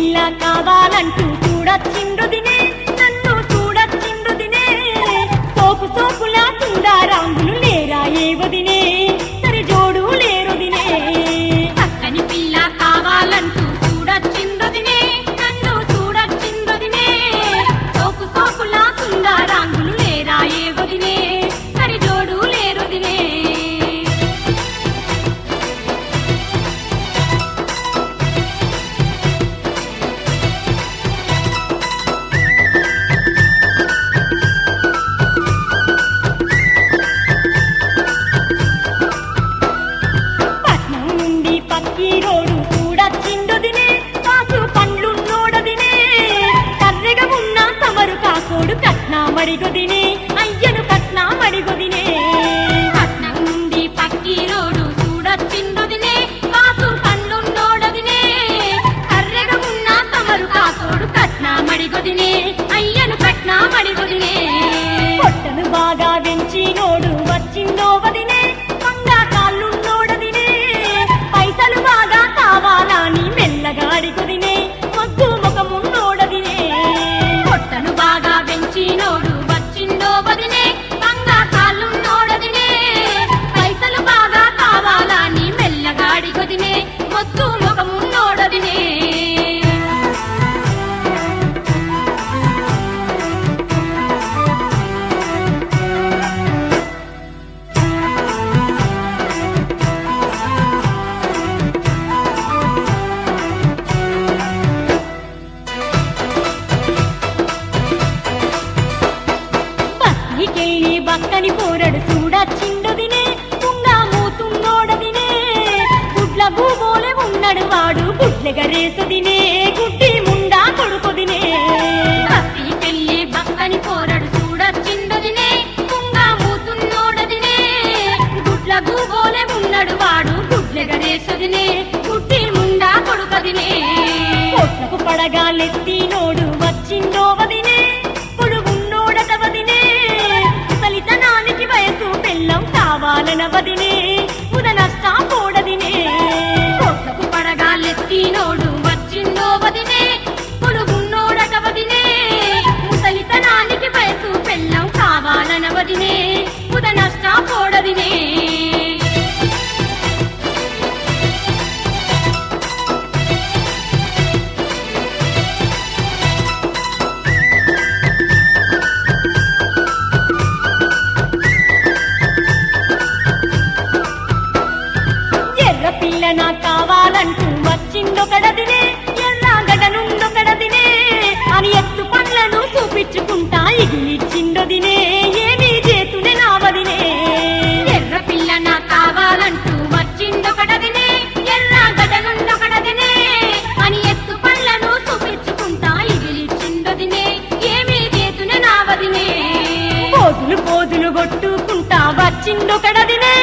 ఇలా కావాలంటూ చూడొచ్చిండు నన్ను చూడొచ్చిండు సోపు సోపులా తుందా రాంగులు లేరా హీరోడు కూడా పక్కని పోరడు చూడ చిన్నదినే ఉంగా మూతున్నోడదినే గుడ్ల భూమోలే ఉన్నాడు వాడు గుడ్లెగరేసుదినే గుడ్డి ముండా కొడుకుదినే. పెళ్ళి పక్కని పోరడు చూడ చిన్నదినే ఉంగా మూతున్నోడదినే గుడ్ల భూగోలే ఉన్నాడు వాడు గుడ్లెగరేసుదినే గుడ్డి ముండా కొడుకదినే. కావాలన వదిలే ఉదన కోతులు కోతులు కొట్టుకుంటా వచ్చిందొకడదినే